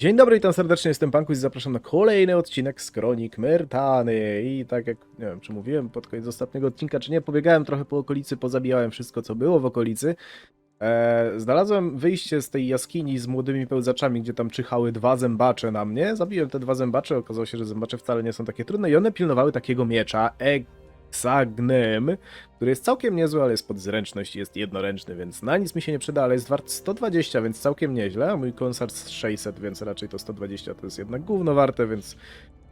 Dzień dobry, witam serdecznie, jestem Pankus i zapraszam na kolejny odcinek z Kronik Myrtany. I tak jak, nie wiem, czy mówiłem pod koniec ostatniego odcinka, czy nie, pobiegałem trochę po okolicy, pozabijałem wszystko, co było w okolicy. E, znalazłem wyjście z tej jaskini z młodymi pełzaczami, gdzie tam czyhały dwa zębacze na mnie. Zabiłem te dwa zębacze, okazało się, że zębacze wcale nie są takie trudne i one pilnowały takiego miecza, Exagnem, który jest całkiem niezły, ale jest pod zręczność i jest jednoręczny, więc na nic mi się nie przyda, ale jest wart 120, więc całkiem nieźle, a mój konsart 600, więc raczej to 120 to jest jednak gówno warte, więc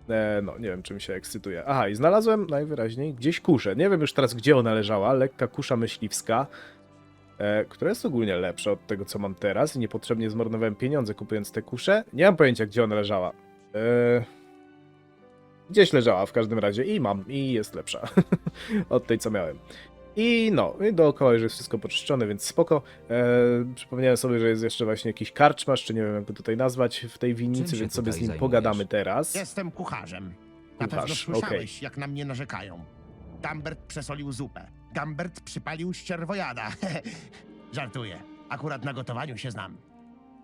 e, no, nie wiem, czym się ekscytuje. Aha, i znalazłem najwyraźniej gdzieś kuszę. Nie wiem już teraz, gdzie ona leżała, lekka kusza myśliwska, e, która jest ogólnie lepsza od tego, co mam teraz i niepotrzebnie zmarnowałem pieniądze kupując tę kuszę. Nie mam pojęcia, gdzie ona leżała. E, Gdzieś leżała w każdym razie i mam, i jest lepsza od tej, co miałem. I no, i dookoła już jest wszystko poczyszczone, więc spoko. E, przypomniałem sobie, że jest jeszcze właśnie jakiś karczmasz, czy nie wiem, jak go tutaj nazwać w tej winnicy, Czym się więc sobie z tutaj nim zajmujesz? pogadamy teraz. Jestem kucharzem. Na Kucharz, pewno słyszałeś, okej. jak na mnie narzekają. Gambert przesolił zupę. Gambert przypalił ścierwojada. Żartuję. Akurat na gotowaniu się znam.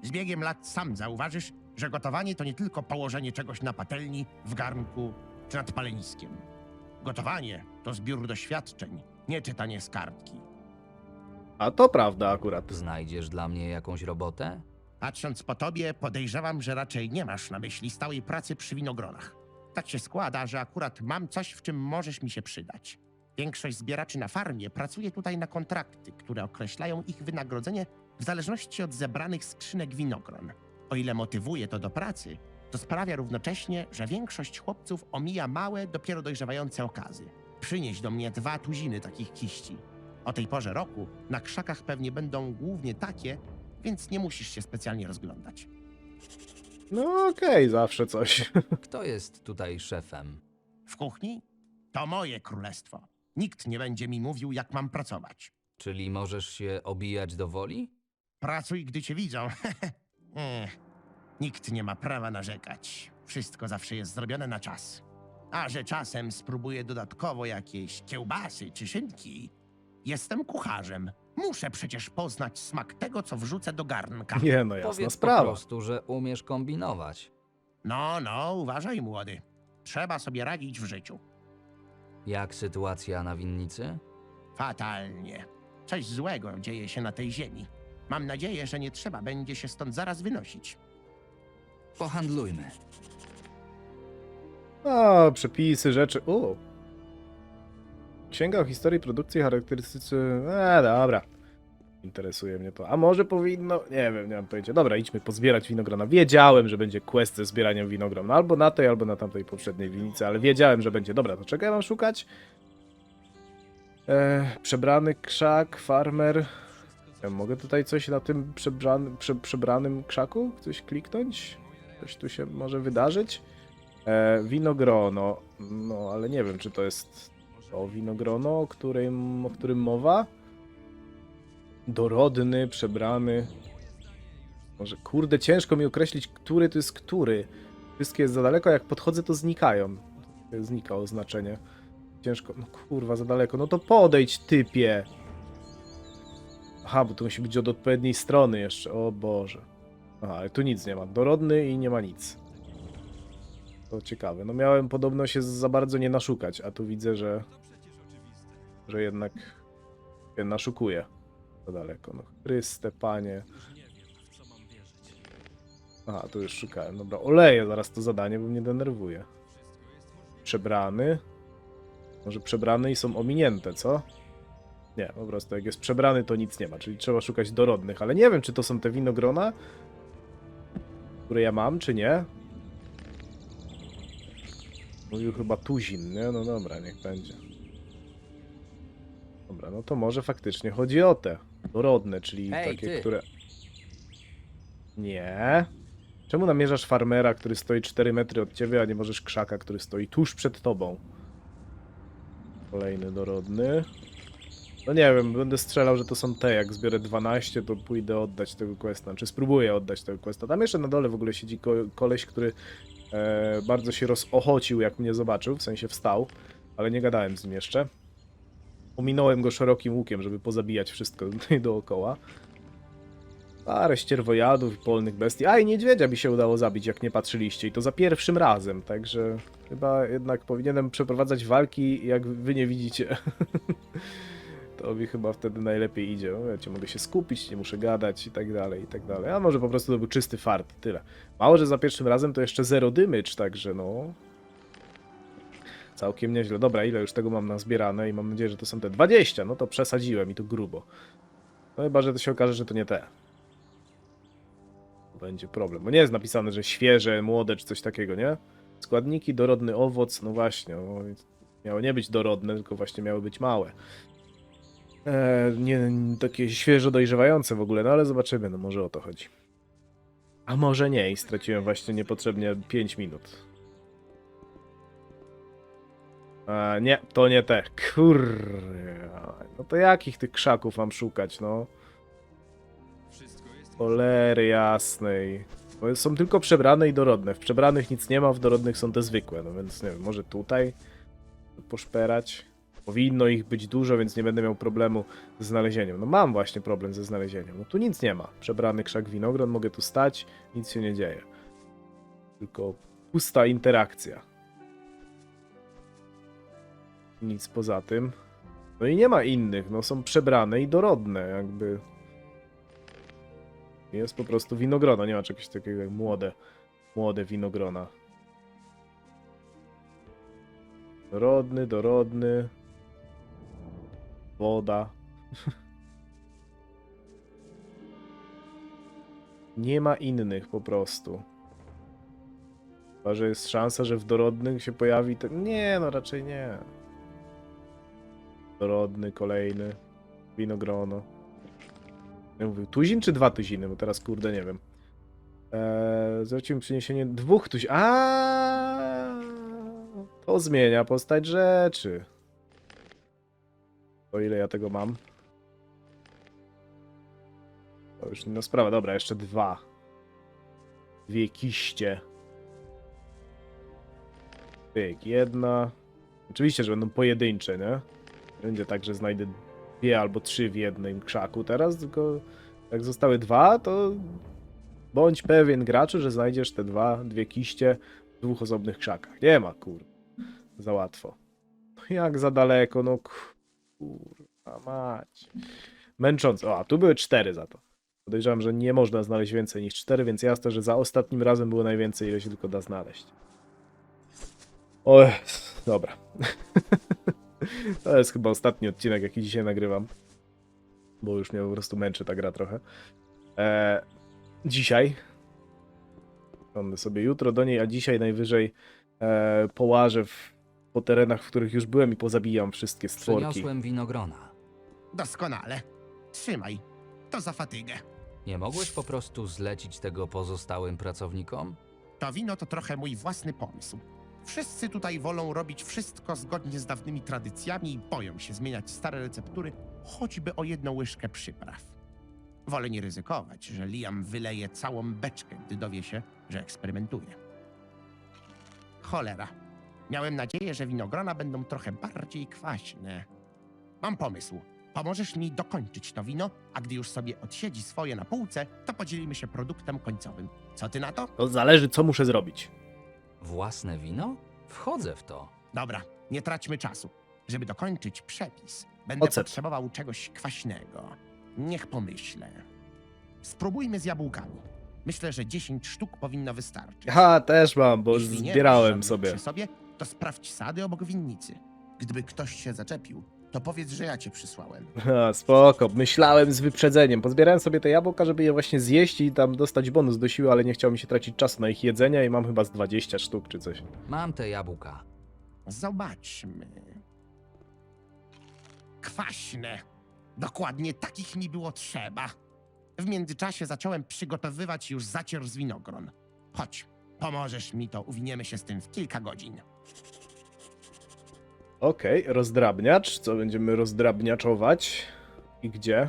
Z biegiem lat sam zauważysz, że gotowanie to nie tylko położenie czegoś na patelni, w garnku czy nad paleniskiem. Gotowanie to zbiór doświadczeń, nie czytanie z kartki. A to prawda akurat. Znajdziesz dla mnie jakąś robotę? Patrząc po tobie, podejrzewam, że raczej nie masz na myśli stałej pracy przy winogronach. Tak się składa, że akurat mam coś, w czym możesz mi się przydać. Większość zbieraczy na farmie pracuje tutaj na kontrakty, które określają ich wynagrodzenie w zależności od zebranych skrzynek winogron. O ile motywuje to do pracy, to sprawia równocześnie, że większość chłopców omija małe, dopiero dojrzewające okazy. Przynieś do mnie dwa tuziny takich kiści. O tej porze roku na krzakach pewnie będą głównie takie, więc nie musisz się specjalnie rozglądać. No okej, zawsze coś. Kto jest tutaj szefem? W kuchni? To moje królestwo. Nikt nie będzie mi mówił, jak mam pracować. Czyli możesz się obijać do woli? Pracuj, gdy cię widzą. Ech, nikt nie ma prawa narzekać. Wszystko zawsze jest zrobione na czas. A że czasem spróbuję dodatkowo jakieś kiełbasy czy szynki, jestem kucharzem. Muszę przecież poznać smak tego, co wrzucę do garnka. Nie no, jasna Powiedz po sprawa. prostu, że umiesz kombinować. No, no, uważaj, młody. Trzeba sobie radzić w życiu. Jak sytuacja na winnicy? Fatalnie. Coś złego dzieje się na tej ziemi. Mam nadzieję, że nie trzeba będzie się stąd zaraz wynosić. Pohandlujmy. O, przepisy, rzeczy. O. Księga o historii produkcji charakterystycy. E, dobra. Interesuje mnie to. A może powinno. Nie wiem, nie mam pojęcia. Dobra, idźmy pozbierać winogrona. Wiedziałem, że będzie quest ze zbieraniem winogron. Albo na tej, albo na tamtej poprzedniej winnicy, ale wiedziałem, że będzie. Dobra, to czego ja mam szukać? E, przebrany krzak, farmer. Ja mogę tutaj coś na tym prze, przebranym krzaku? Coś kliknąć? Coś tu się może wydarzyć? E, winogrono. No, ale nie wiem, czy to jest to winogrono, o którym, o którym mowa. Dorodny, przebrany. Może, kurde, ciężko mi określić, który to jest który. Wszystkie jest za daleko, jak podchodzę, to znikają. Znika oznaczenie. Ciężko. No kurwa, za daleko. No to podejdź, typie. Aha, bo to musi być od odpowiedniej strony jeszcze. O Boże. Aha, ale tu nic nie ma. Dorodny i nie ma nic. To ciekawe. No miałem podobno się za bardzo nie naszukać, a tu widzę, że że jednak się naszukuje za daleko. No Chryste, panie. Aha, tu już szukałem. Dobra, oleję zaraz to zadanie, bo mnie denerwuje. Przebrany. Może przebrany i są ominięte, co? Nie, po prostu jak jest przebrany, to nic nie ma, czyli trzeba szukać dorodnych, ale nie wiem, czy to są te winogrona, które ja mam, czy nie. Mówił chyba tuzin, nie? No dobra, niech będzie. Dobra, no to może faktycznie chodzi o te dorodne, czyli Ej, takie, ty. które... Nie. Czemu namierzasz farmera, który stoi 4 metry od ciebie, a nie możesz krzaka, który stoi tuż przed tobą? Kolejny dorodny. No nie wiem, będę strzelał, że to są te. Jak zbiorę 12, to pójdę oddać tego questa. Czy spróbuję oddać tego questa. Tam jeszcze na dole w ogóle siedzi ko koleś, który e, bardzo się rozochocił, jak mnie zobaczył, w sensie wstał, ale nie gadałem z nim jeszcze. Ominąłem go szerokim łukiem, żeby pozabijać wszystko tutaj dookoła. Parę ścierwojadów i polnych bestii. A i niedźwiedzia mi się udało zabić, jak nie patrzyliście. I to za pierwszym razem, także chyba jednak powinienem przeprowadzać walki, jak wy nie widzicie. to mi chyba wtedy najlepiej idzie. Wiecie, mogę się skupić, nie muszę gadać i tak dalej, i tak dalej. A może po prostu to był czysty fart, tyle. Mało, że za pierwszym razem to jeszcze zero dymycz, także no... Całkiem nieźle. Dobra, ile już tego mam nazbierane i mam nadzieję, że to są te 20. No to przesadziłem i to grubo. No chyba, że to się okaże, że to nie te. Będzie problem. Bo nie jest napisane, że świeże, młode czy coś takiego, nie? Składniki, dorodny owoc, no właśnie. No, miało nie być dorodne, tylko właśnie miały być małe. E, nie, takie świeżo dojrzewające w ogóle, no ale zobaczymy, no może o to chodzi. A może nie i straciłem właśnie niepotrzebnie 5 minut. E, nie, to nie te. Kurwa. No to jakich tych krzaków mam szukać, no? Cholery jasnej. Bo są tylko przebrane i dorodne. W przebranych nic nie ma, w dorodnych są te zwykłe. No więc nie wiem, może tutaj poszperać. Powinno ich być dużo, więc nie będę miał problemu z znalezieniem. No mam właśnie problem ze znalezieniem. No tu nic nie ma. Przebrany krzak winogron, mogę tu stać, nic się nie dzieje. Tylko pusta interakcja. Nic poza tym. No i nie ma innych, no są przebrane i dorodne, jakby. Jest po prostu winogrona, nie ma czegoś takiego jak młode, młode winogrona. Dorodny, dorodny. Woda. nie ma innych po prostu. Chyba, że jest szansa, że w dorodnych się pojawi ten... Nie, no raczej nie. Dorodny, kolejny. Winogrono. Ja mówił tuzin czy dwa tuziny? Bo teraz kurde nie wiem. Eee, przyniesienie dwóch tuzin. A, To zmienia postać rzeczy. O ile ja tego mam. To już inna sprawa. Dobra, jeszcze dwa. Dwie kiście. Pyk, jedna. Oczywiście, że będą pojedyncze, nie? Będzie tak, że znajdę dwie albo trzy w jednym krzaku teraz, tylko jak zostały dwa, to bądź pewien graczu, że znajdziesz te dwa, dwie kiście w dwóch osobnych krzakach. Nie ma, kur. Za łatwo. No Jak za daleko, no kurwa mać. Męczące. O, a tu były cztery za to. Podejrzewam, że nie można znaleźć więcej niż cztery, więc jasne, że za ostatnim razem było najwięcej, ile się tylko da znaleźć. O, Jezu, dobra. To jest chyba ostatni odcinek, jaki dzisiaj nagrywam. Bo już mnie po prostu męczy ta gra trochę. E, dzisiaj. Będę sobie jutro do niej, a dzisiaj najwyżej e, połażę w, po terenach, w których już byłem i pozabijam wszystkie stworki. Przyniosłem winogrona. Doskonale. Trzymaj. To za fatygę. Nie mogłeś po prostu zlecić tego pozostałym pracownikom? To wino to trochę mój własny pomysł. Wszyscy tutaj wolą robić wszystko zgodnie z dawnymi tradycjami i boją się zmieniać stare receptury, choćby o jedną łyżkę przypraw. Wolę nie ryzykować, że Liam wyleje całą beczkę, gdy dowie się, że eksperymentuje. Cholera. Miałem nadzieję, że winogrona będą trochę bardziej kwaśne. Mam pomysł. Pomożesz mi dokończyć to wino, a gdy już sobie odsiedzi swoje na półce, to podzielimy się produktem końcowym. Co ty na to? To zależy, co muszę zrobić. Własne wino? Wchodzę w to. Dobra, nie traćmy czasu. Żeby dokończyć przepis, będę Ocet. potrzebował czegoś kwaśnego. Niech pomyślę. Spróbujmy z jabłkami. Myślę, że 10 sztuk powinno wystarczyć. Ha, też mam, bo Jeśli nie masz zbierałem sobie. Przy sobie, to sprawdź sady obok winnicy. Gdyby ktoś się zaczepił, to powiedz, że ja cię przysłałem. Ha, spoko, myślałem z wyprzedzeniem. Pozbierałem sobie te jabłka, żeby je właśnie zjeść i tam dostać bonus do siły, ale nie chciało mi się tracić czasu na ich jedzenie i mam chyba z 20 sztuk czy coś. Mam te jabłka. Zobaczmy. Kwaśne. Dokładnie takich mi było trzeba. W międzyczasie zacząłem przygotowywać już zacier z winogron. Chodź, pomożesz mi to, uwiniemy się z tym w kilka godzin. Okej, rozdrabniacz. Co będziemy rozdrabniaczować? I gdzie?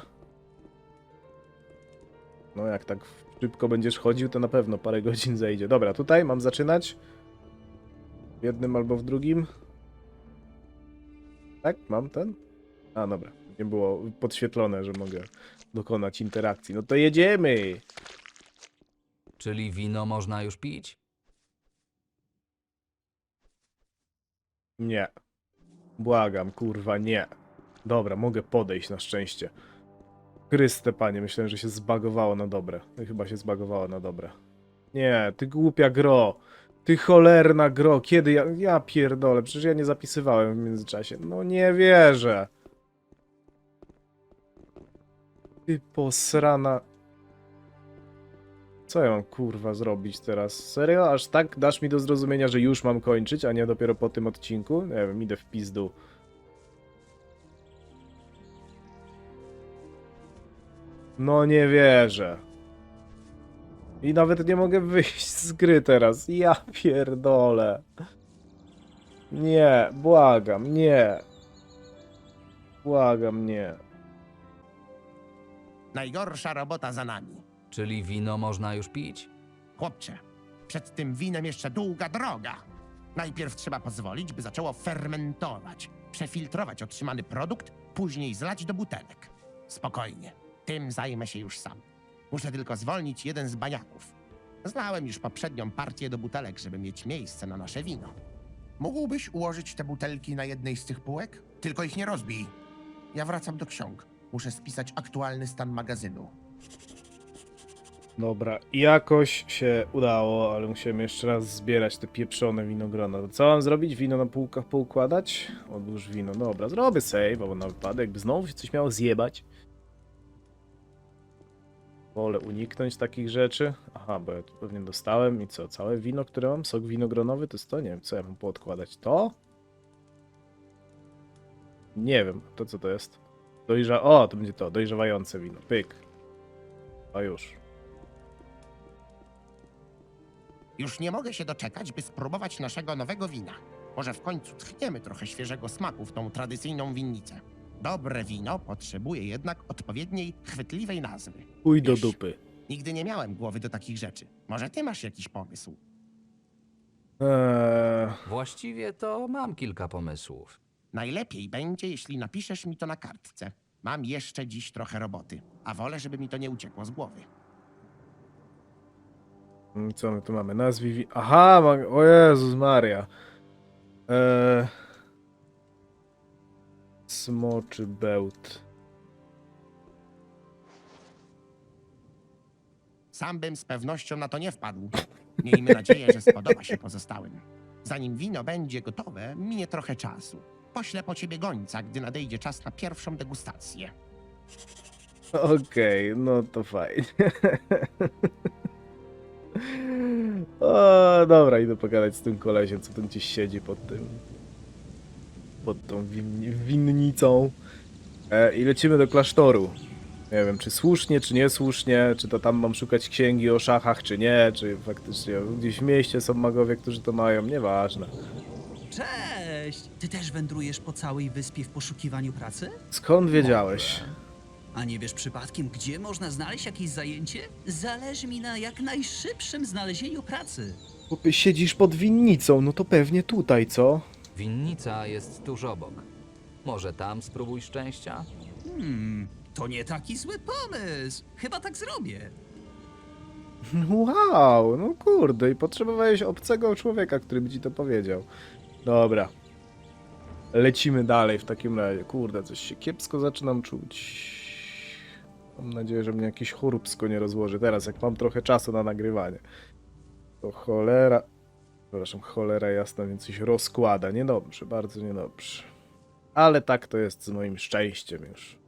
No, jak tak szybko będziesz chodził, to na pewno parę godzin zejdzie. Dobra, tutaj mam zaczynać. W jednym albo w drugim. Tak, mam ten? A, dobra. Nie było podświetlone, że mogę dokonać interakcji. No to jedziemy! Czyli wino można już pić? Nie. Błagam, kurwa, nie. Dobra, mogę podejść na szczęście. Chryste, panie, myślałem, że się zbagowało na dobre. No, chyba się zbagowało na dobre. Nie, ty głupia gro. Ty cholerna gro. Kiedy ja... Ja pierdolę, przecież ja nie zapisywałem w międzyczasie. No nie wierzę. Ty posrana... Co ja mam kurwa zrobić teraz? Serio? Aż tak dasz mi do zrozumienia, że już mam kończyć, a nie dopiero po tym odcinku? Nie wiem, idę w pizdu. No nie wierzę. I nawet nie mogę wyjść z gry teraz. Ja pierdolę. Nie, błagam, nie. Błagam, nie. Najgorsza robota za nami. Czyli wino można już pić? Chłopcze, przed tym winem jeszcze długa droga. Najpierw trzeba pozwolić, by zaczęło fermentować, przefiltrować otrzymany produkt, później zlać do butelek. Spokojnie, tym zajmę się już sam. Muszę tylko zwolnić jeden z baniaków. Znałem już poprzednią partię do butelek, żeby mieć miejsce na nasze wino. Mógłbyś ułożyć te butelki na jednej z tych półek? Tylko ich nie rozbij. Ja wracam do ksiąg. Muszę spisać aktualny stan magazynu. Dobra, jakoś się udało, ale musiałem jeszcze raz zbierać te pieprzone winogrona. Co mam zrobić? Wino na półkach poukładać? Odłóż wino. Dobra, zrobię save, albo na wypadek, jakby znowu się coś miało zjebać. Wolę uniknąć takich rzeczy. Aha, bo ja tu pewnie dostałem i co? Całe wino, które mam? Sok winogronowy to jest to? Nie wiem, co ja mam poodkładać? To? Nie wiem, to co to jest? Dojrza... O, to będzie to, dojrzewające wino. Pyk. A już. Już nie mogę się doczekać, by spróbować naszego nowego wina. Może w końcu tchniemy trochę świeżego smaku w tą tradycyjną winnicę. Dobre wino potrzebuje jednak odpowiedniej, chwytliwej nazwy. Pój do Wiesz, dupy. Nigdy nie miałem głowy do takich rzeczy. Może ty masz jakiś pomysł? Eee, Właściwie to mam kilka pomysłów. Najlepiej będzie, jeśli napiszesz mi to na kartce. Mam jeszcze dziś trochę roboty, a wolę, żeby mi to nie uciekło z głowy. Co my tu mamy? Nazwij. wi- Aha, ma... o Jezus Maria. Eee, smoczy bełt. Sam bym z pewnością na to nie wpadł. Miejmy nadzieję, że spodoba się pozostałym. Zanim wino będzie gotowe, minie trochę czasu. Poślę po ciebie gońca, gdy nadejdzie czas na pierwszą degustację. Okej, no to fajnie. o, dobra, idę pogadać z tym kolesiem, co tam gdzieś siedzi pod tym. Pod tą win winnicą. E, I lecimy do klasztoru. Nie wiem, czy słusznie, czy niesłusznie, czy to tam mam szukać księgi o szachach, czy nie, czy faktycznie gdzieś w mieście są magowie, którzy to mają, nieważne. Cześć! Ty też wędrujesz po całej wyspie w poszukiwaniu pracy? Skąd wiedziałeś? A nie wiesz przypadkiem, gdzie można znaleźć jakieś zajęcie? Zależy mi na jak najszybszym znalezieniu pracy. Chłopie, siedzisz pod winnicą, no to pewnie tutaj, co? Winnica jest tuż obok. Może tam spróbuj szczęścia? Hmm, to nie taki zły pomysł. Chyba tak zrobię. Wow, no kurde, i potrzebowałeś obcego człowieka, który by ci to powiedział. Dobra. Lecimy dalej w takim razie. Kurde, coś się kiepsko zaczynam czuć. Mam nadzieję, że mnie jakiś choróbsko nie rozłoży teraz, jak mam trochę czasu na nagrywanie. To cholera... Przepraszam, cholera jasna, więc coś rozkłada. Niedobrze, bardzo niedobrze. Ale tak to jest z moim szczęściem już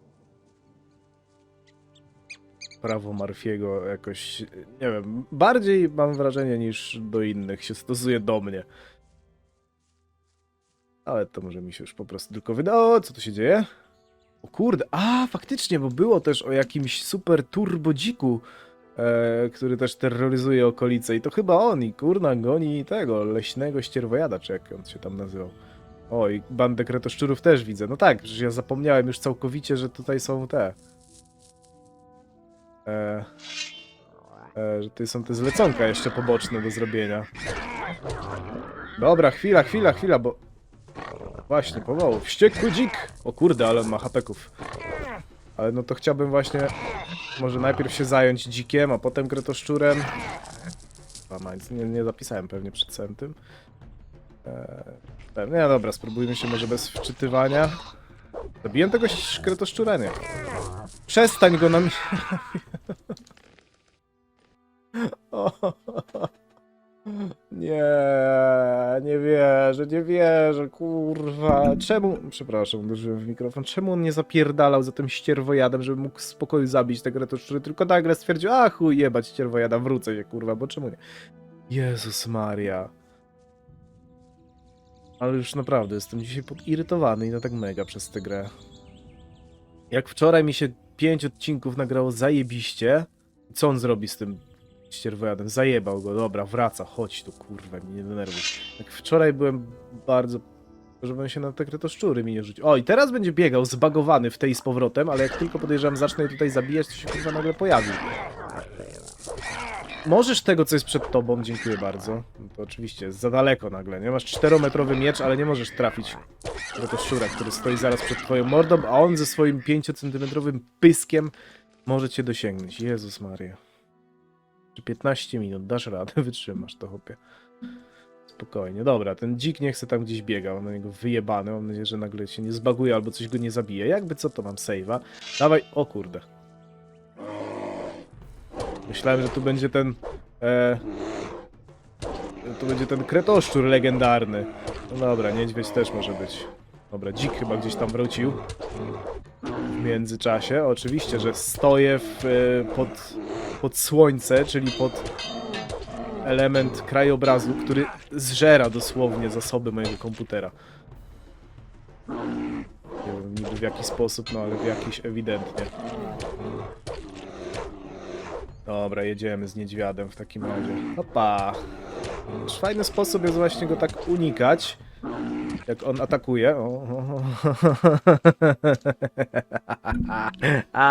prawo Marfiego jakoś, nie wiem, bardziej mam wrażenie niż do innych się stosuje do mnie. Ale to może mi się już po prostu tylko wydało. Co tu się dzieje? O kurde, a faktycznie, bo było też o jakimś super turbodziku, e, który też terroryzuje okolice i to chyba on i kurna goni tego leśnego ścierwojada, czy jak on się tam nazywał. O, i bandę kretoszczurów też widzę. No tak, przecież ja zapomniałem już całkowicie, że tutaj są te e, e, że tutaj są te zleconka jeszcze poboczne do zrobienia. Dobra, chwila, chwila, chwila, bo... Właśnie, powolу. Wściekły dzik! O kurde, ale on ma hapeków. Ale no to chciałbym właśnie może najpierw się zająć dzikiem, a potem kretoszczurem. A mając, nie, nie zapisałem pewnie przed całym tym. Eee, no dobra, spróbujmy się może bez wczytywania. Zabiłem tego kretoszczura, nie. Przestań go na mnie. Nie, nie wierzę, nie wierzę, kurwa. Czemu, przepraszam, uderzyłem w mikrofon, czemu on nie zapierdalał za tym ścierwojadem, żeby mógł w spokoju zabić tego retoszczury, tylko nagle stwierdził, a chuj jebać ścierwojada, wrócę się, kurwa, bo czemu nie? Jezus Maria. Ale już naprawdę jestem dzisiaj podirytowany i no tak mega przez tę grę. Jak wczoraj mi się pięć odcinków nagrało zajebiście, co on zrobi z tym ścierwojadem? Zajebał go, dobra, wraca, chodź tu, kurwa, mnie nie denerwuj. Jak wczoraj byłem bardzo... Żebym się na te kretoszczury mi nie rzucił. O, i teraz będzie biegał zbagowany w tej z powrotem, ale jak tylko podejrzewam zacznę tutaj zabijać, to się kurwa nagle pojawi. Możesz tego, co jest przed tobą, dziękuję bardzo. No to oczywiście za daleko nagle, nie? Masz czterometrowy miecz, ale nie możesz trafić kretoszczura, który stoi zaraz przed twoją mordą, a on ze swoim pięciocentymetrowym pyskiem może cię dosięgnąć. Jezus Maria. Czy 15 minut, dasz radę, wytrzymasz to, chłopie. Spokojnie, dobra, ten dzik nie chce tam gdzieś biegał, na niego wyjebany, mam nadzieję, że nagle się nie zbaguje albo coś go nie zabije. Jakby co, to mam save'a. Dawaj, o kurde. Myślałem, że tu będzie ten... E, tu będzie ten kretoszczur legendarny. No dobra, niedźwiedź też może być. Dobra, dzik chyba gdzieś tam wrócił. W międzyczasie. Oczywiście, że stoję w, e, pod, pod słońce, czyli pod element krajobrazu, który zżera dosłownie zasoby mojego komputera. Nie wiem niby w jaki sposób, no ale w jakiś ewidentnie. Dobra, jedziemy z niedźwiadem w takim razie. Opa! Fajny sposób jest właśnie go tak unikać, jak on atakuje. O.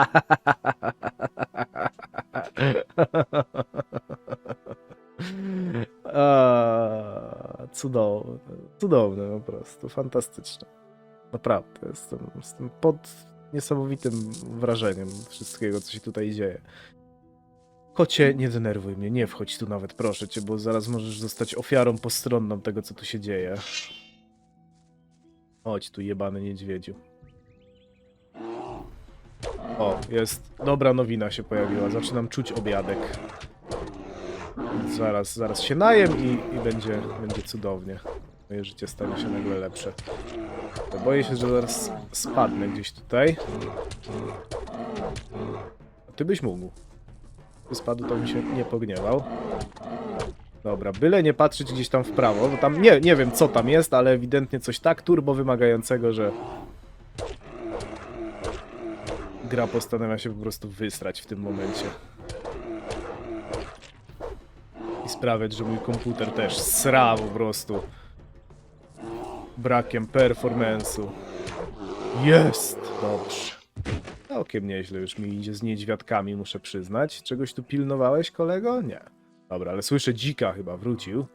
A, Cudowne, cudowne po prostu, fantastyczne. Naprawdę, jestem, jestem pod niesamowitym wrażeniem wszystkiego, co się tutaj dzieje. Kocie, nie denerwuj mnie, nie wchodź tu nawet, proszę cię, bo zaraz możesz zostać ofiarą postronną tego, co tu się dzieje. Chodź tu, jebany niedźwiedziu. O, jest. Dobra nowina się pojawiła. Zaczynam czuć obiadek. Zaraz, zaraz się najem i, i będzie, będzie cudownie. Moje życie stanie się nagle lepsze. Boję się, że zaraz spadnę gdzieś tutaj. A ty byś mógł. Spadł, to mi się nie pogniewał. Dobra, byle nie patrzeć gdzieś tam w prawo, bo tam nie, nie wiem co tam jest, ale ewidentnie coś tak turbo wymagającego, że gra postanawia się po prostu wysrać w tym momencie. I sprawiać, że mój komputer też sra po prostu brakiem performance'u. Jest! Dobrze. Całkiem nieźle już mi idzie z niedźwiadkami, muszę przyznać. Czegoś tu pilnowałeś, kolego? Nie. Dobra, ale słyszę dzika chyba, wrócił.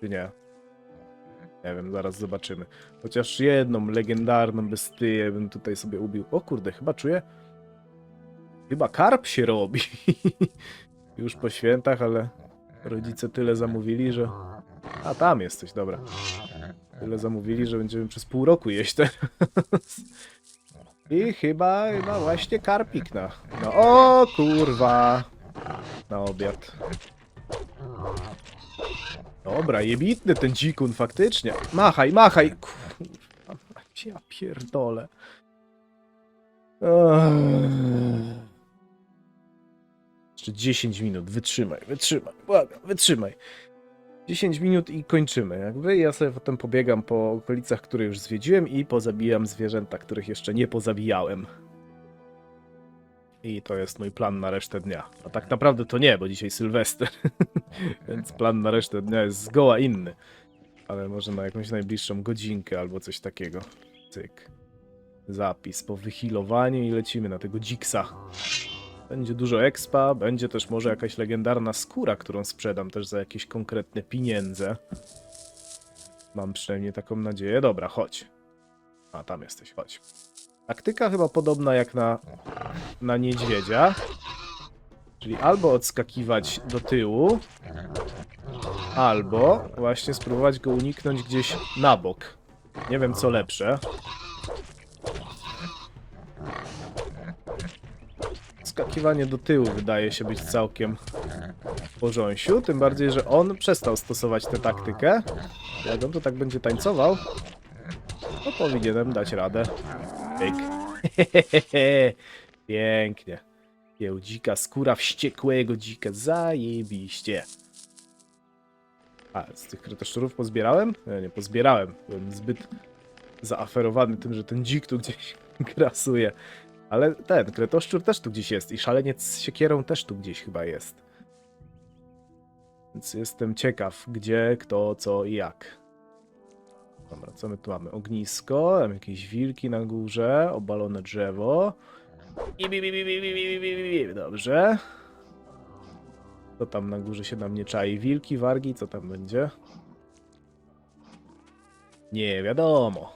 Czy nie? Nie wiem, zaraz zobaczymy. Chociaż jedną legendarną bestyję bym tutaj sobie ubił. O kurde, chyba czuję... Chyba karp się robi. Już po świętach, ale rodzice tyle zamówili, że... A, tam jesteś, dobra. Tyle zamówili, że będziemy przez pół roku jeść teraz. I chyba, chyba właśnie karpik na... No, o kurwa! Na obiad. Dobra, jebitny ten dzikun, faktycznie. Machaj, machaj! Kurwa, ja pierdolę. Jeszcze 10 minut, wytrzymaj, wytrzymaj, błagam, wytrzymaj. 10 minut i kończymy. Jakby ja sobie potem pobiegam po okolicach, które już zwiedziłem i pozabijam zwierzęta, których jeszcze nie pozabijałem. I to jest mój plan na resztę dnia. A tak naprawdę to nie, bo dzisiaj Sylwester. Więc plan na resztę dnia jest zgoła inny. Ale może na jakąś najbliższą godzinkę albo coś takiego. Cyk. Zapis po wyhilowaniu i lecimy na tego dziksa. Będzie dużo expa, będzie też może jakaś legendarna skóra, którą sprzedam też za jakieś konkretne pieniądze. Mam przynajmniej taką nadzieję. Dobra, chodź. A, tam jesteś, chodź. Taktyka chyba podobna jak na, na niedźwiedzia. Czyli albo odskakiwać do tyłu, albo właśnie spróbować go uniknąć gdzieś na bok. Nie wiem co lepsze. Skakiwanie do tyłu wydaje się być całkiem w porząsiu, tym bardziej, że on przestał stosować tę taktykę. Jak on to tak będzie tańcował, to powinienem dać radę. Pyk. Pięknie. Jeł dzika, skóra wściekłego dzika, zajebiście. A, z tych kretoszczurów pozbierałem? Nie, nie pozbierałem. Byłem zbyt zaaferowany tym, że ten dzik tu gdzieś grasuje. Ale ten, kretoszczur też tu gdzieś jest i szaleniec z siekierą też tu gdzieś chyba jest. Więc jestem ciekaw, gdzie, kto, co i jak. Dobra, co my tu mamy? Ognisko, mamy jakieś wilki na górze, obalone drzewo. I bi, bi, bi, bi, bi, bi, bi, bi. Dobrze. To tam na górze się na mnie czai? Wilki, wargi, co tam będzie? Nie wiadomo.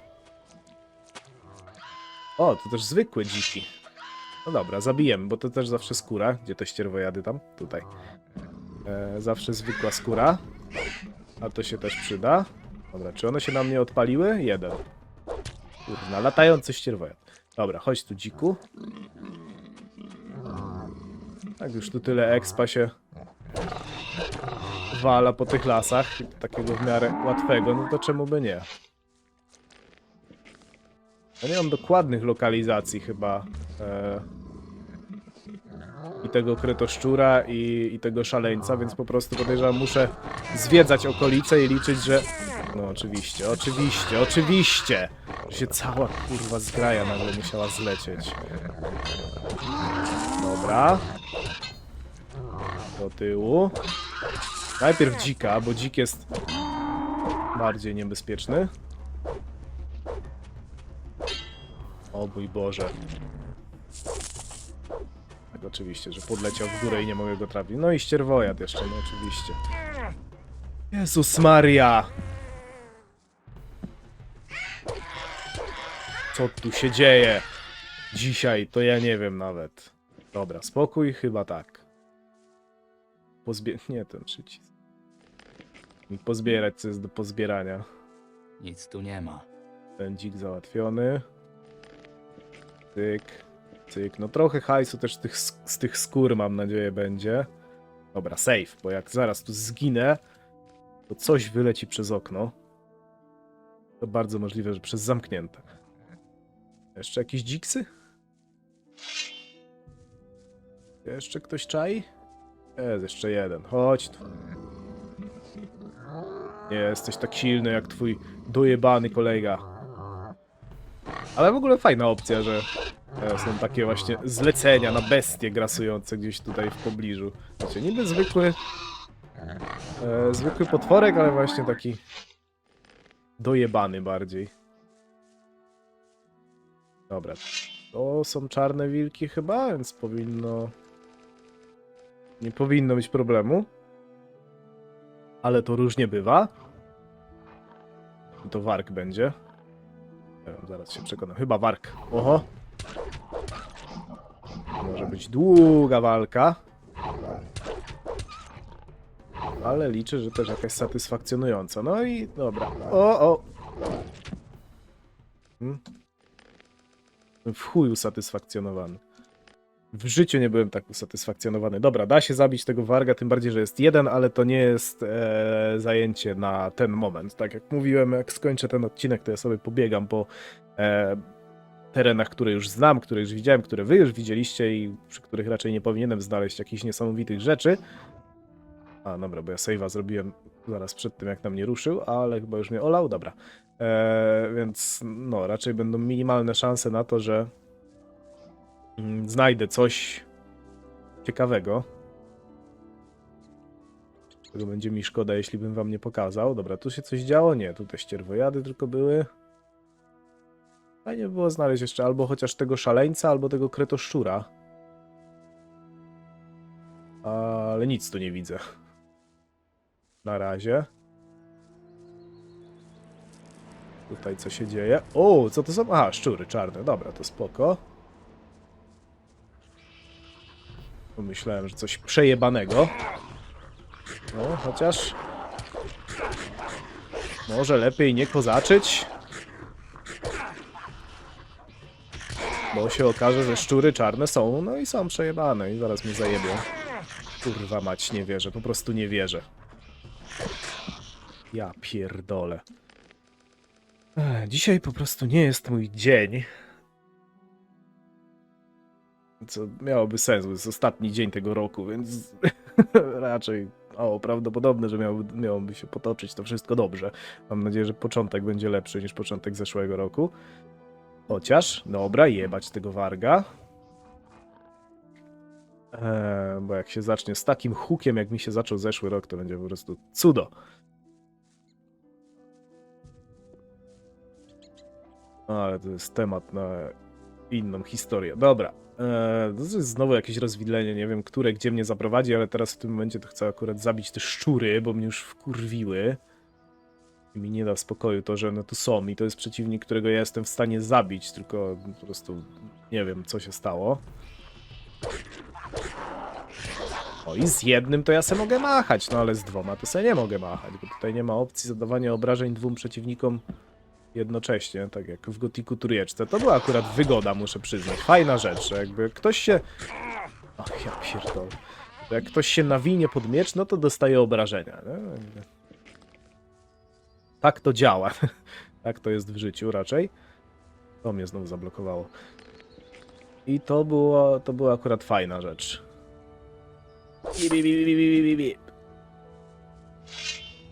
O, to też zwykłe dziki. No dobra, zabijemy, bo to też zawsze skóra. Gdzie te ścierwojady tam? Tutaj. E, zawsze zwykła skóra. A to się też przyda. Dobra, czy one się na mnie odpaliły? Jeden. Kurna, latający ścierwojad. Dobra, chodź tu dziku. Tak już tu tyle expa się wala po tych lasach, takiego w miarę łatwego, no to czemu by nie? Ja nie mam dokładnych lokalizacji chyba e, i tego kretoszczura i, i tego szaleńca, więc po prostu podejrzewam, muszę zwiedzać okolice i liczyć, że... No oczywiście, oczywiście, oczywiście! Że się cała kurwa zgraja nagle musiała zlecieć. Dobra. Do tyłu. Najpierw dzika, bo dzik jest bardziej niebezpieczny. O mój Boże. Tak oczywiście, że podleciał w górę i nie mogę go trafić. No i ścierwojad jeszcze, no oczywiście. Jezus Maria! Co tu się dzieje? Dzisiaj to ja nie wiem nawet. Dobra, spokój, chyba tak. Pozbie... Nie ten przycisk. I pozbierać, co jest do pozbierania. Nic tu nie ma. Ten dzik załatwiony. Cyk, cyk. No trochę hajsu też tych, z tych skór mam nadzieję będzie. Dobra, save, bo jak zaraz tu zginę, to coś wyleci przez okno. To bardzo możliwe, że przez zamknięte. Jeszcze jakieś dziksy? Jeszcze ktoś czai? Jest jeszcze jeden. Chodź tu. Nie jesteś tak silny jak twój dojebany kolega. Ale w ogóle fajna opcja, że są takie właśnie zlecenia na bestie grasujące gdzieś tutaj w pobliżu. Wiecie, niby zwykły e, zwykły potworek, ale właśnie taki dojebany bardziej. Dobra. To są czarne wilki chyba, więc powinno... Nie powinno być problemu. Ale to różnie bywa. To wark będzie. Zaraz się przekonam. Chyba wark. Oho. Może być długa walka. Ale liczę, że też jakaś satysfakcjonująca. No i dobra. O, o. Hmm? W chuju satysfakcjonowany. W życiu nie byłem tak usatysfakcjonowany. Dobra, da się zabić tego warga, tym bardziej, że jest jeden, ale to nie jest e, zajęcie na ten moment. Tak jak mówiłem, jak skończę ten odcinek, to ja sobie pobiegam po e, terenach, które już znam, które już widziałem, które wy już widzieliście i przy których raczej nie powinienem znaleźć jakichś niesamowitych rzeczy. A, dobra, bo ja save'a zrobiłem zaraz przed tym, jak na mnie ruszył, ale chyba już mnie olał, dobra. E, więc no, raczej będą minimalne szanse na to, że mm, znajdę coś ciekawego. Tego będzie mi szkoda, jeśli bym wam nie pokazał. Dobra, tu się coś działo? Nie, tu te ścierwojady tylko były. Fajnie by było znaleźć jeszcze albo chociaż tego szaleńca, albo tego kretoszczura. Ale nic tu nie widzę. Na razie. Tutaj co się dzieje? O, co to są? Aha, szczury czarne. Dobra, to spoko. Pomyślałem, że coś przejebanego. No, chociaż... Może lepiej nie kozaczyć? Bo się okaże, że szczury czarne są, no i są przejebane i zaraz mnie zajebią. Kurwa mać, nie wierzę, po prostu nie wierzę. Ja pierdolę. Dzisiaj po prostu nie jest mój dzień. Co miałoby sens, bo jest ostatni dzień tego roku, więc raczej mało prawdopodobne, że miałoby, miałoby się potoczyć to wszystko dobrze. Mam nadzieję, że początek będzie lepszy niż początek zeszłego roku. Chociaż, dobra, jebać tego warga. Eee, bo jak się zacznie z takim hukiem, jak mi się zaczął zeszły rok, to będzie po prostu cudo. No, Ale to jest temat na inną historię. Dobra. Eee, to jest znowu jakieś rozwidlenie, nie wiem, które gdzie mnie zaprowadzi, ale teraz w tym momencie to chcę akurat zabić te szczury, bo mnie już wkurwiły. I mi nie da spokoju to, że one tu są i to jest przeciwnik, którego ja jestem w stanie zabić, tylko po prostu nie wiem, co się stało. O i z jednym to ja se mogę machać, no ale z dwoma to sobie nie mogę machać, bo tutaj nie ma opcji zadawania obrażeń dwóm przeciwnikom jednocześnie, tak jak w Gotiku Turieczce. To była akurat wygoda, muszę przyznać. Fajna rzecz, że jakby ktoś się... Ach, ja pierdolę. Jak ktoś się nawinie pod miecz, no to dostaje obrażenia. Nie? Tak to działa. tak to jest w życiu raczej. To mnie znowu zablokowało. I to było, to była akurat fajna rzecz.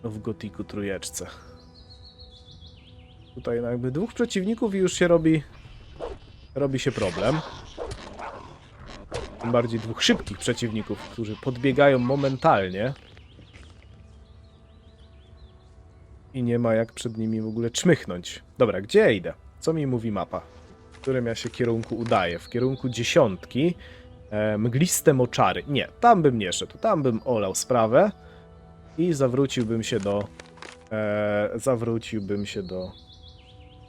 W Gotiku Trójeczce. Tutaj no jakby dwóch przeciwników i już się robi robi się problem. Tym bardziej dwóch szybkich przeciwników, którzy podbiegają momentalnie. I nie ma jak przed nimi w ogóle czmychnąć. Dobra, gdzie ja idę? Co mi mówi mapa? W którym ja się kierunku udaję? W kierunku dziesiątki. E, mgliste moczary. Nie, tam bym nie szedł. Tam bym olał sprawę. I zawróciłbym się do... E, zawróciłbym się do...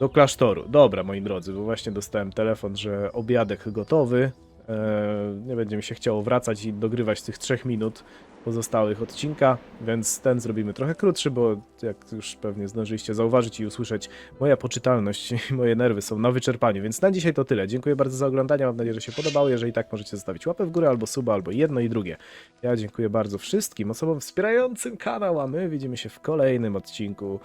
Do klasztoru. Dobra, moi drodzy, bo właśnie dostałem telefon, że obiadek gotowy. E, nie będzie mi się chciało wracać i dogrywać tych trzech minut pozostałych odcinka, więc ten zrobimy trochę krótszy, bo jak już pewnie zdążyliście zauważyć i usłyszeć, moja poczytalność i moje nerwy są na wyczerpaniu, więc na dzisiaj to tyle. Dziękuję bardzo za oglądanie, mam nadzieję, że się podobało. Jeżeli tak, możecie zostawić łapę w górę albo suba, albo jedno i drugie. Ja dziękuję bardzo wszystkim osobom wspierającym kanał, a my widzimy się w kolejnym odcinku.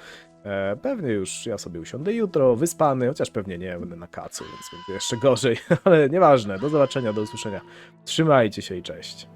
E, pewnie już ja sobie usiądę jutro, wyspany, chociaż pewnie nie, będę na kacu, więc będzie jeszcze gorzej, ale nieważne. Do zobaczenia, do usłyszenia. Trzymajcie się i cześć.